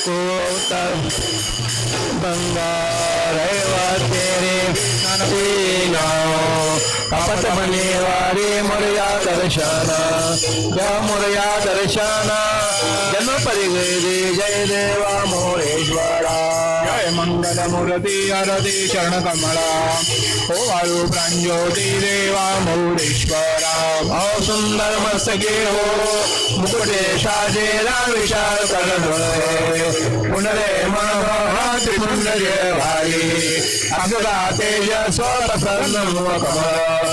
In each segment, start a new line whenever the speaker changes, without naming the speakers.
अकोतर बंगारेवा तेरे ननदीना कपट मने वारे मुरया दर्शन जय मुरया दर्शन। जन्म परिगे जय देवा।
जय अरति चरणकमला ओ प्रांजोति देवा मौरेश्वरा
भाव सुंदर मस्तके हो मुकुटेशा जेरा विशाल पुनरे मन त्रिपुंड भाई अग्रा तेज स्वप्रसन्न कमल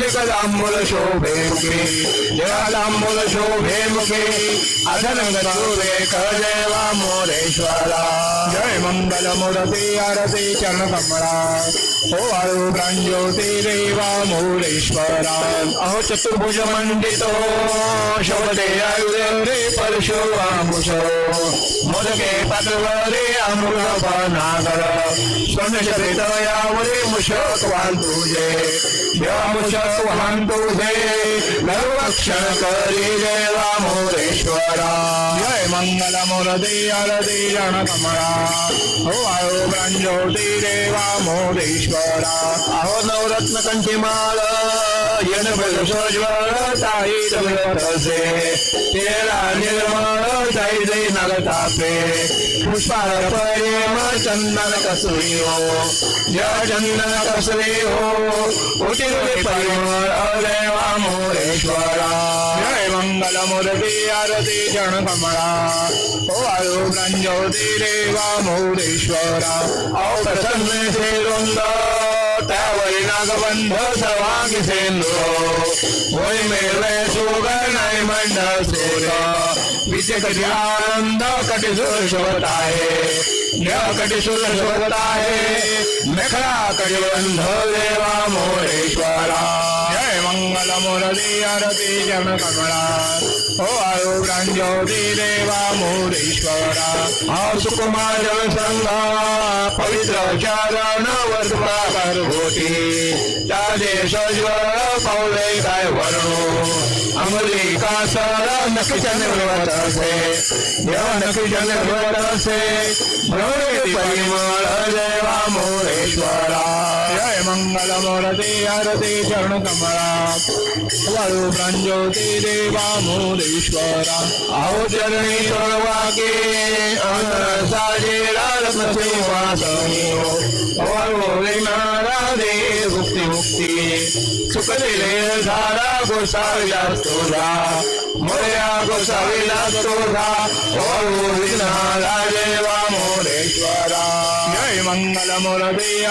ಲಿಖಲಾಂಬುಲ ಶೋಭೆ ಮುಖೆ ಜಲಾಂಬುಲ ಶೋಭೆ ಮುಖೆ ಅಧನಗೂರೆ ಕರ
ಜಯ ವಾಮೋರೇಶ್ವರ ಜಯ ಮಂಗಲ ಮುರತಿ ಅರತಿ ಚರಣ ಕಮಲ ಓ ಅರು ಪ್ರಾಂಜ್ಯೋತಿ
ದೇವಾಮೂರೇಶ್ವರ ಅಹೋ ಚತುರ್ಭುಜ ಮಂಡಿತೋ ಶೋಭೆ ಆಯುಧೇ ಪರಶೋ ವಾಮುಷೋ ಮೊದಕೆ ಪದವರೇ ಅಮೃತ ನಾಗರ हृदयावरे मुशक वाहन तुझे या मुशक वाहन तुझे नरवक्षण करी जय रामोरेश्वरा
जय मंगल मुरदे अरदे रणकमळा हो आयो ब्रांजोती देवा मोरेश्वरा।
अहो नवरत्न कंठी माळ यन प्रज्वल ताई तसे तेरा नगतापे पुष्पार चंदन कसरी हो जय चंदन कसरी हो उठी परिमळ देवा मोरेश्वरा
जय मंगल मूर्ति आरती चरण कमला ओ प्रांजोति देवा मुरेश्वरा
अहो प्रसन्न से त्यावरी नागबंध सर्वांगी मेले सुगनाय मंडळ सेक विजय कटी आनंद कटी सुर आहे या कटी सुर मेखला कटी देवा मोरेश्वरा।
जय मंगल मुरली आरती जन कमला ओ वायु प्रांजोति देवा मुरेश्वरा
हा सुकुमार संघा पवित्र चारण वर्तमा करभोटी चाले सज्वर पावले काय वर्णो अमली कासर नखी चंद्रवत असे देव नखी चंद्रवत असे भ्रमणे परिमळ देवा मोरेश्वरा
जय मंगल मूर्ति आरती चरण कमला वायु प्रांजोति देवा मुरेश्वरा
आओ चरणी चरणवागे अन साजे रत्न सेवासनियो और विनारा दे मुक्ति। मुक्ति सुख दिले सारा गोसाविला स्तोधा मोया गोसाविला स्तोधा और विनारा देवा मोरेश्वरा
मंगल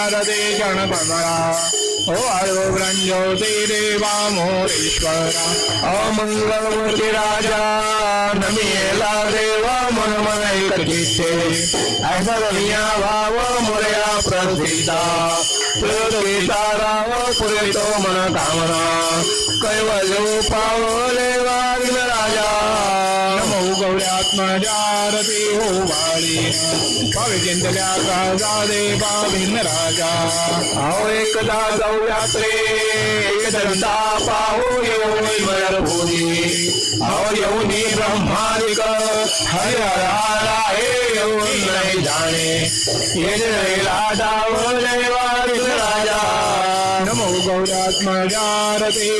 आरती चरण कमला ओ वायु प्रांजोति देवा मुरेश्वरा
अमंगल मूर्ती राजा नमियेला देवा मन मन एकचित्ते ऐसा दुनिया भाव मोरया प्रसिद्धा प्रसिद्धा राव पुरे तो मन कामना कैवल्य पावले
गौऱ्यात्मजारती हो वाळी पविचिंतल्या राजा देवा भिन्न राजा।
आओ एकदा जाऊ यात्रे एकदा पाहू मयर भूमी। आओ येऊनी ब्रह्मादिक हे येऊन नाही जाणे येणे लाडावले वारिस राजा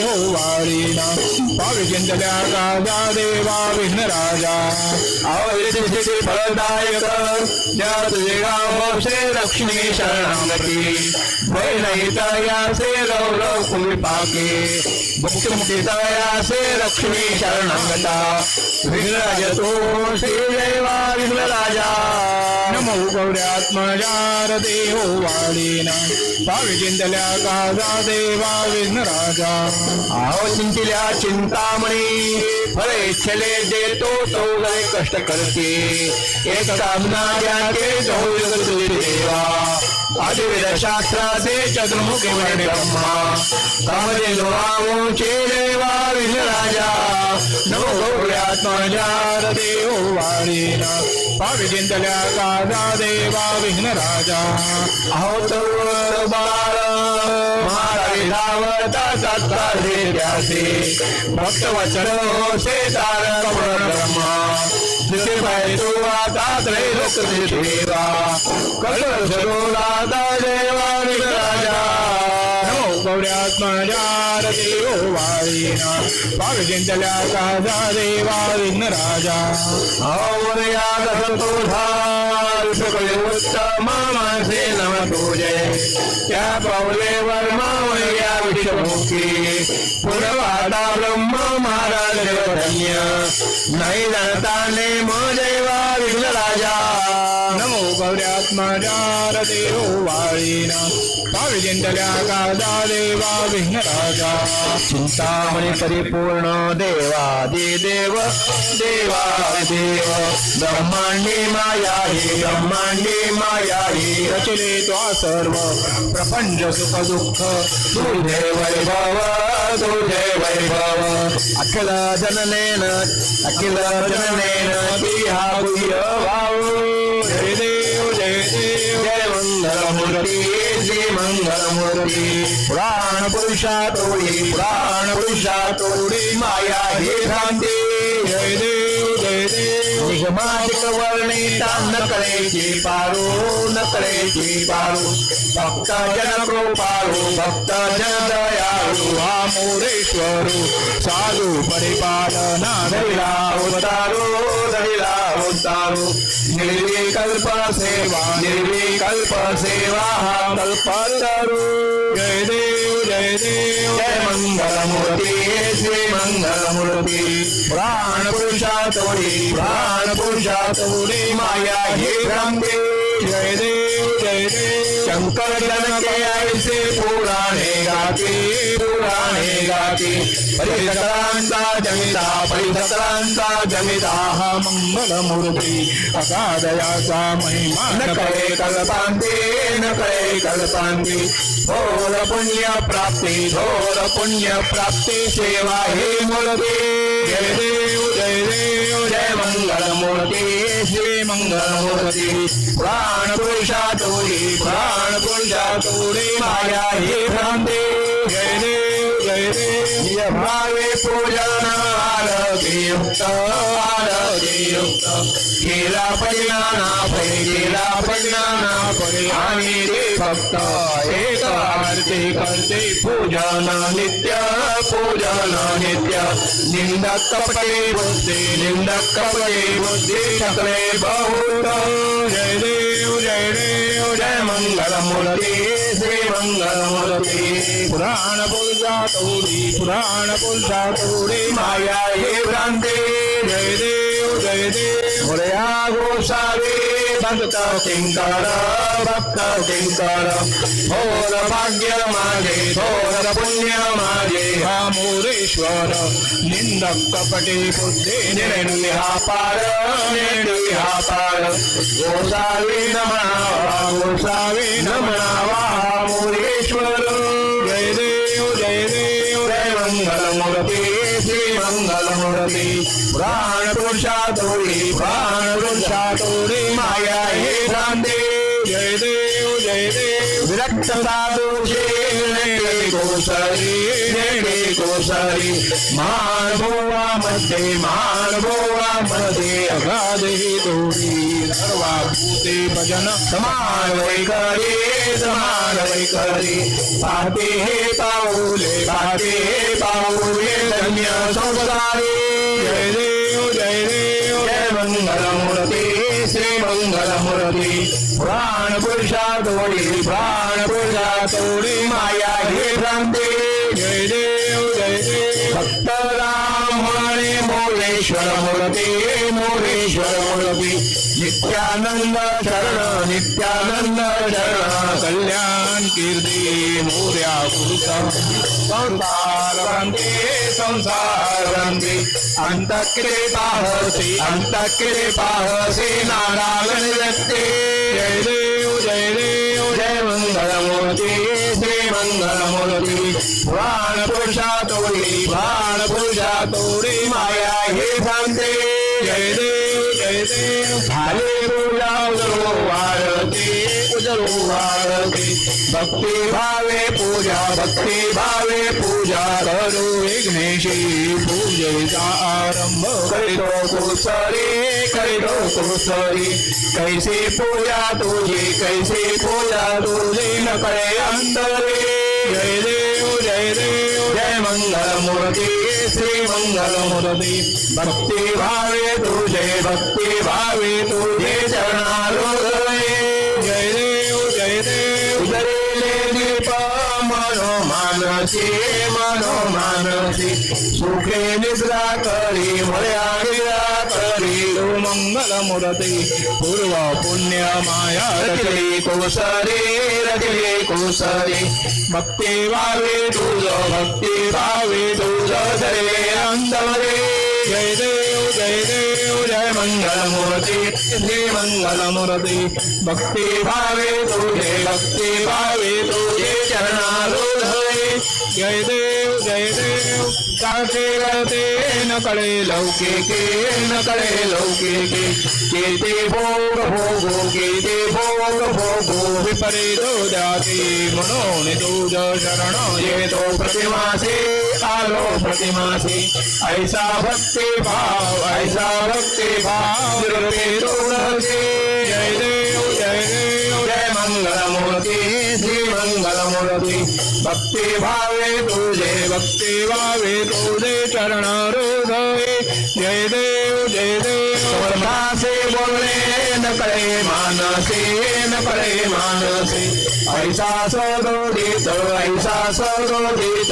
हो वाळीना पविचिंतल्या राजा देवा भिन्न राजा
आओ येथे फलदायक से लक्ष्मी शरणागती भय नाही तयासे गौरव कुमी पाके भक्त मुक्ती तयासे लक्ष्मी शरणागता विघ्नराज तो श्री देवा विघ्नराजा
नमो गौऱ्यात्मजारती हो वाळीना पविचिंतल्या राजा देवा भिन्न राजा।
आओ चिंतिल्या चिंतामणी फळे छले देतो तो लय कष्ट करते, एक कामना ज्याचे होईल तुझे देवा। आदिवेद शास्त्राचे चतुर्मुखी वर्ण ब्रह्मा। कामदे लोहामुचे देवा विष्णू राजा। नमो गौर्यात्मजा
देव वाळीना पावी चिंतल्या कादा देवा विघ्न राजा।
अहो तरुण बाळ धावता सत्ता भक्त वचन होते सार ब्रह्मा जिसे भैसो आता त्रैलोक देवा कल सरोला देवा राजा
नमो गौर्यात्मजा देव वाळीना पावी चिंतल्या कादा देवा विघ्न राजा
उत्तम मासे नम तुझे त्या पावले पुरवादा ब्रह्म महाराज धन्य नाही जाणताने देवा विघ्न राजा
नमो गौर्यात्मजा देव वाळीना पावी चिंतल्या कादा देवा विघ्न राजा
परिपूर्ण देवादि देव। देवादेव ब्रह्मांडी माया हि माया हि
रचले त्वा सर्व प्रपंच सुख दुःख
तुझे वैभव तुझे वैभव। अखिल जननेन अखिल जननेन तिहा गुह्य भाव प्राण पुरुषा तोडी प्राण पुरुषा तोडी माया हे भ्रांती.
जय देव जय देव
निगमाधिक वर्णिता न कळेची पारो न कळेची पारो. भक्त जन कृपाळू भक्त जन दयाळू
हा मोरेश्वरू साधू परिपालना
धैला उतारू धैला उतारू निर्विकल्प सेवा निर्विकल्प सेवा कल्प करो
जय देव जय देव।
जय मंगल मूर्ति श्री मंगलमूर्ती। प्राण पुरुषा तोडी प्राण पुरुषा तोडी माया ही भ्रांती
जय देव जय देव
शंकर जनके ऐसे पुराणे गाते पुराणे गाते परिसकरांचा जमिता परिसकरांचा जमिता
हा मंगलमूर्ती अगाधयाचा महिमा
न कळे कल्पांते न कळे कल्पांते थोर पुण्य प्राप्ती थोर पुण्य प्राप्ती सेवा हे मूर्ती
जय देव देव
जय मंगल श्री मंगलमूर्ती प्राण पुरुषा तोडी प्राण पुरुषा तोडी माया हे भ्रांती।
जय देव जय देव
भावे पूजन आरती युक्त आरती युक्त। केला परिणाना फळे केला परिणाना फळे आणि ते भक्त एक आरती करते पूजन नित्य। ಪೂಜಾ
ನಿತ್ಯ ನಿಂದ ಕಪಟೇ ಬುದ್ಧಿ
ನಿಂದ ಕಪಟೇ ಬುದ್ಧಿ ಸಕಲೇ ಬಹುತ ಜಯ
ದೇವ ಜಯ ದೇವ ಜಯ ಮಂಗಳ ಮೂರ್ತಿ
ಶ್ರೀ ಮಂಗಳ ಮೂರ್ತಿ
ಪುರಾಣ ಪುಲ್ಸಾ ತೌರಿ ಪುರಾಣ
ಪುಲ್ಸಾ ತೌರಿ ಮಾಯಾ ಹೇ ಭ್ರಾಂತಿ ಜಯ ದೇವ ಜಯ ದೇವ ಹೊರೆಯ ಗೋಸಾವೇ భక్త
శంకర భక్త శంకర ఘోర భాగ్యమాగే
ఘోర పుణ్యమాగే రామూరేశ్వర నింద కపటి బుద్ధి నేను విహాపార నేను విహాపార గోసావి నమణ
గోసావి నమణావా మురేశ్వరం జయ
దేవ్ జయ దేవ్ జయ మంగళ మురపీ प्राण पुरुषा तोडी प्राण पुरुषा तोडी माया हे भ्रांती
जय देव जय देव
विरक्त साधू नेडे कोसरी नेडे कोसरी महानुभवा मध्ये महानुभवा मध्ये
अगाधे दोरी सर्वा भूते भजन
समान वैखरी समान वैखरी पाहते हे पाऊले पाहते हे पाऊले धन्य संसारी नित्यानंद चरण
कल्याण कीर्ती मोर्या पुरुषा संसार बंदे संसार बंदे
अंतकृते पाहसी नारायण व्यक्ते
जय देव जय देव
जय मंगलमूर्ती श्री मंगलमूर्ती। पुराण पुरुषा तोरी प्राण पुरुषा तोरी माया हे सांगते।
जय देव। जय देव
झाले पूजा उजळू भक्ती भावे पूजा भक्ती भावे पूजा करू
विघ्नेशी पूजेचा आरंभ
करीतो कुसरी करीतो कुसरी कैसी पूजा तुझी कैसी पूजा तुझी न कळे अंतरे
जय देव जय देव
जय मंगल मूर्ती श्री मंगल मूर्ती भक्ति भावे तुझे भक्ति भावे तुझे चरणारो
जय देव जय देव।
उदरेले दीपा, मनो मानसी मनो मानसी। सुखे निद्रा करी मळ्या
मंगल मूर्ती पूर्व पुण्य माया
रचली कोसरी रचली कोसरी भक्ती भावे तुझ, भक्ती भावे तुझ सर्वे अंतरे
जय देव जय देव,
जय मंगल मूर्ती श्री मंगल मूर्ती भक्ती भावे तुझे, भक्ती भावे तुझे चरणारोधये
जय देव जय देव
काचे करते न कळे लौकिके न कळे लौकिके केते भोग, भोगो, केते भोग, भोगो।
विपरीत जाती म्हणून तुझ शरण।
येतो प्रतिमासे आलो प्रतिमासे ऐसा भक्ती भाव, ऐसा भक्ती भाव।
जय देव जय देव
जय मंगल मूर्ती श्री भक्ति भावे तुझे,
भक्ति भावे तुझे चरण हृदय जय देव जय देव।
से बोलणे न कळे मानसे न कळे मानसे. ऐसा सरोदित ऐसा सरोदित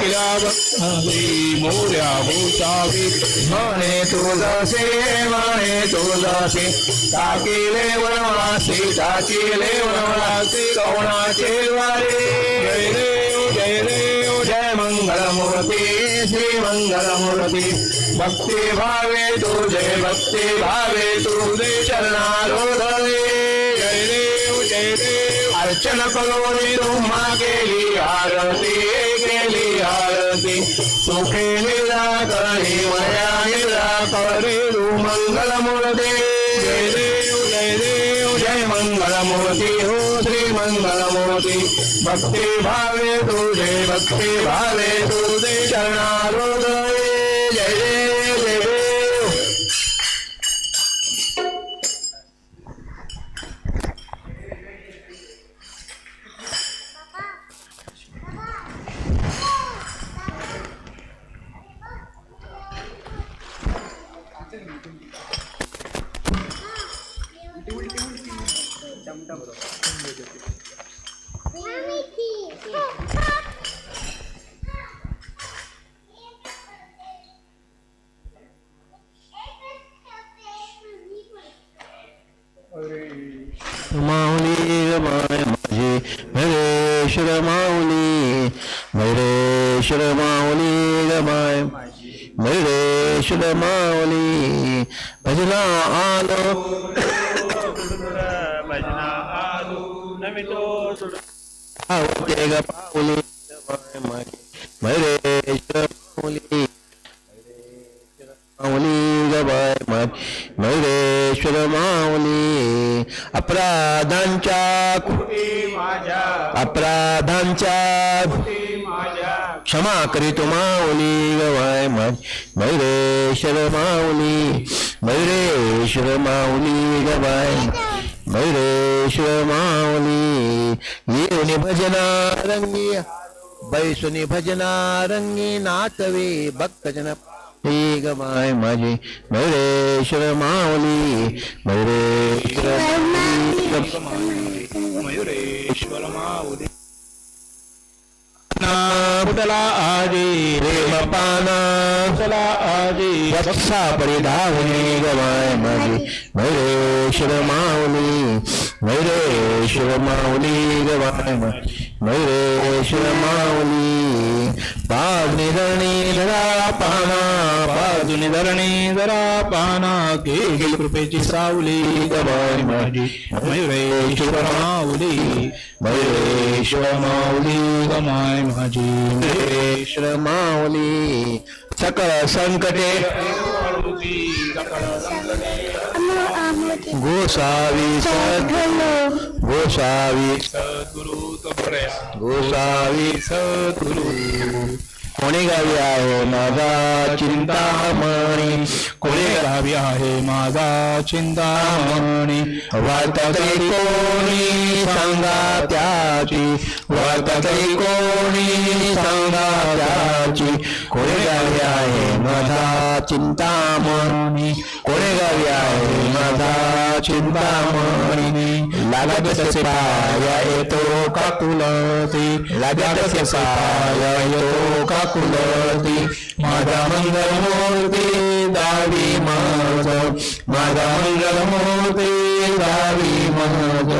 किला भक्ती मोर्या भूषावी
म्हणे तुझसे म्हणे तुझसे टाकिले वनवासी टाकिले वनवासी. कवणाचे वारे
जय रे जय
रे. మంగళమూర్తి శ్రీ మంగళమూర్తి భక్తి భావే తు జయ భక్తి భావే తు జయ చరణారోధే జయ
దేవ్ జయ దేవ్ అర్చన
పలోని తుమ్మా కేలి హారతి కేలి హారతి సుఖేని भक्ती भावे तुझे भक्ती भावे तुझे चरणारोदये जय जय देव
माऊली रमाय माझे भैरेश्वर माऊली भैरेश्वर माऊली रमाय भैरेश्वर माऊली भजना आलो ग पाऊली माझे भैरेश्वर माऊली गबाय मैरेश्वर माऊली अपराधांच्या अपराधांच्या क्षमा करीतो माऊली गवाय मैरेश्वर माऊली मैरेश्वर माऊली गवाय मैरेश्वर माऊली येऊन भजना रंगी बैसुनी भजना रंगी नाचवे भक्तजन। हे गमाय माझे मयुरेश्वर माऊली मयुरेश्वर
मयुरेश्वर माऊली।
ना
आदि प्रेम
पाना।
पुतला आदि
वत्सा परिधावनी गवाय माझी मयुरेश्वर माऊली मयुरेश्वर माऊली गवाय माऊली पाजनी धरणी धरा पाना
बाजूने धरणी जरा पाना केली कृपेची सावली गवाय माझी मयुरेश्वर माऊली
मयुरेश्वर माऊली
गमाय माझी
मयुरेश्वर माऊली सकळ संकटे गोसावी सद गोसावी
सद्गुरु। तपड्या
गोसावी सद्गुरु। कोणी गावी आहे माझा चिंतामणी?
कोणी गावी आहे माझा चिंतामणी?
वार्तातरी कोणी सांगा त्याची? वार्तातरी कोणी सांगा त्याची? कोणी गावी आहे माझा चिंतामणी कोणी गावी आहे माझा चिंतामणी येतो काकुलती। लागत तसे पाया येतो काकुलती। माझा मंगल मूर्ती दावी माझ माझा मंगल मूर्ती दावी माझ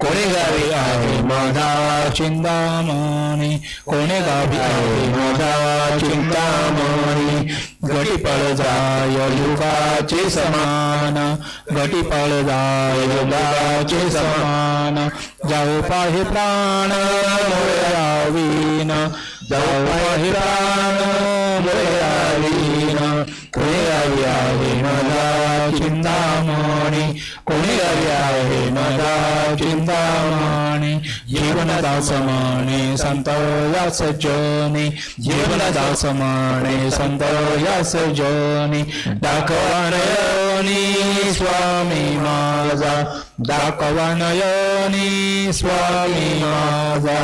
कोणी गावी आहे माझा
चिंतामणी कोणे गावी आहे
माझा चिंतामणी
गटी पळ जाय युगाचे समान गटी पळ जाय युगाचे समान. जाऊ पाहि प्राण मोरयावीन जाऊ पाहि प्राण मोरयावीन कोणी गावी आहे माझा चिंतामणी कोणी गावी आहे माझा चिंतामणी जीवनदा समाने संतोया सजनी जीवनदा समाने संतोया सजनी डाकवानयनी स्वामी माझा दाकवानयनी स्वामी माझा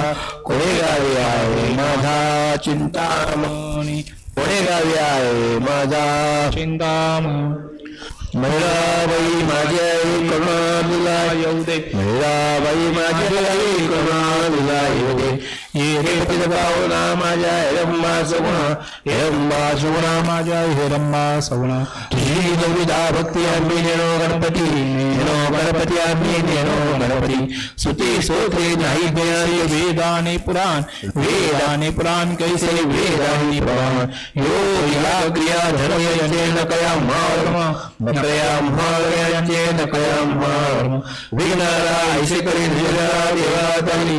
कोळेगावी आहे माझा चिंतामणी कोळेगावी आहे माझा
चिंतामणी.
महिलाबाई माझी आई करुणा दिला
येऊ दे
महिलाबाई माझी आई करुणा दिला येऊ दे भक्ती गणपती गणपती गणपती सुती सोते नाही ज्ञानी
वेदाने पुराण वेदाने पुराण कैसे
वेदांनी पुराण यो क्रिया धर्मयचे न कया मार्म न कया मार्मयचे न कया मार्म विघ्नाला ऐसे करी निरा देवातानी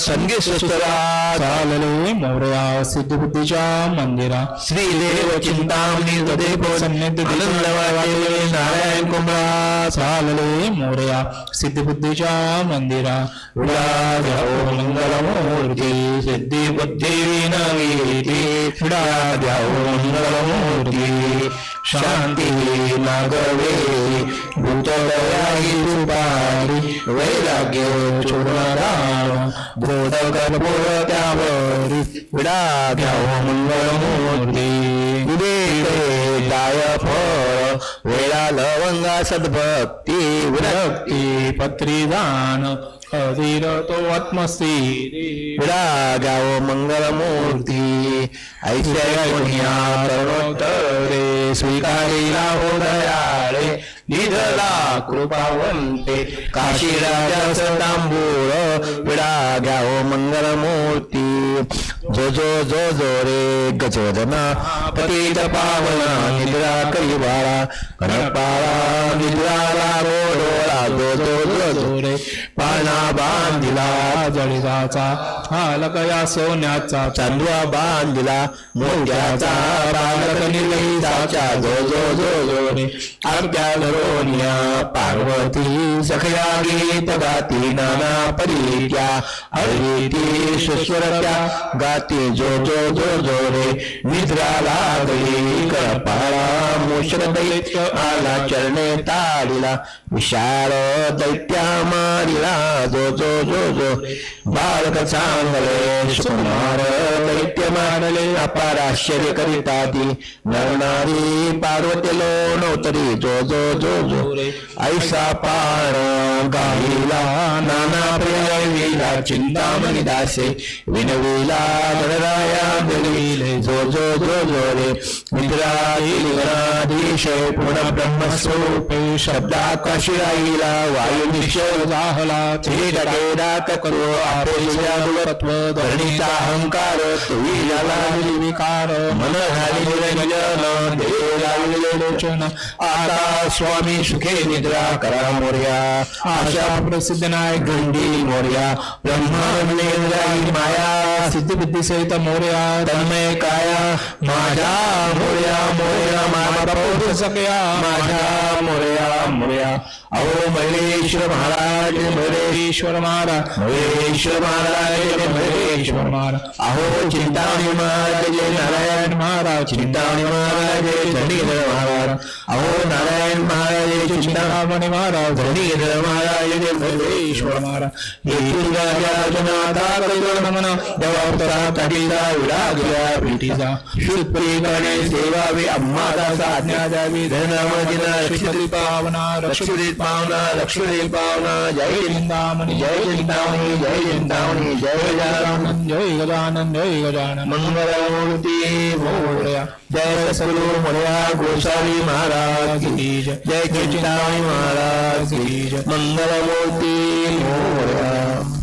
संगी सुस्वरा
चालले मोरया सिद्धिबुद्धीच्या मंदिरा
श्री देव चिंतामणी तदे
सन्निध
आनंद वाटे नारायण कुंभा
चालले मोरया सिद्धिबुद्धीच्या मंदिरा
विडा द्यावो मंगलमूर्ती सिद्धी बुद्धी विनवीती विडा द्यावो मंगलमूर्ती शान्ति नागवे भूतदयायि कृपाणि वैराग्य घ्याव बोधकर्पूरत्यावरि विडाभ्यावमङ्गलमूर्ति विवेके दायफ वेळा लवङ्गा सद्भक्ति विरक्ति
पत्रिदान.
अधीरतोऽत्मसि विराजाव मङ्गलमूर्ति ऐश्वर्या तरुणोत्तरे स्वीकारिला होदयाळे निधला कृपावन्ते। काशीराजा सताम्बूळ विराजाव मङ्गलमूर्ति जो जो जो जो रे गजवदना पतित पावना निद्रा कलिवारा कनपाळा निद्रा रावो डोळा जो जो जो जो रे। पाळणा बांधिला.
जळीदाचा हालक या सोन्याचा
चांदवा बांधिला. मोत्याचा बालक निर्लईचा जो जो जो जो रे आरत्या धरोनिया पार्वती सखया गीत गाती नाना परीत्या हरिती सुस्वरत्या गाती जो जो जो जो रे निद्रा लागली कपाळा मोशन दैत्य आला चरणे ताडिला. विशाल दैत्या मारिला जो जो जो जो। बालक चांगले सुकुमार दैत्य मानले अपार आश्चर्य करिता ती नरनारी पार्वती लोणवतरी जो जो जो जो। ऐसा पार गाईला, नाना प्रयाविला चिंतामणी दासे। विनविला, गणराया मिळविले जो जो जो जो रे। मित्राधीश पूर्ण ब्रह्मस्वरूपे, शब्दाकाशी राहिला, वायू अहंकार मन लोचन आता स्वामी सुखे निद्रा करा मोर्या आशा
प्रसिद्ध नायक
गंडी मोर्या। माया
सिद्धिबुद्धी सहित मोर्या।
तन्मय काया माझ्या मोर्या। मोर्या प्रभू
सकया
माझ्या मोर्या मोर्या अहो महेश्वर महाराज महेश
ईश्वर महाराज।
महेश्वर महाराज महेश्वर
महाराज।
अहो, चिंतामणी महाराज, जय नारायण
महाराज।
चिंतामणी महाराज, जय चंडीगढ़ महाराज। अहो, नारायण महाराज
चिंतामणी महाराज
धरणीधर महाराज महेश्वर
महाराज
नमन देवावतारा तटीला विडागल्या
पिटीचा
शुद्धीकरणे सेवावी अम्मादास आज्ञा द्यावी धनमदिना लक्ष्मी
पावना
लक्ष्मी पावना लक्ष्मी पावना जय
चिंतामणी
जय चिंतामणी जय चिंतामणी जय जाराम
जय गजानन जय गजानन
मंगलमूर्ती मोरया जय सद्गुरु मोरया गोसावी महाराज की
जय.
महाराज मंगलमूर्ती मोरया.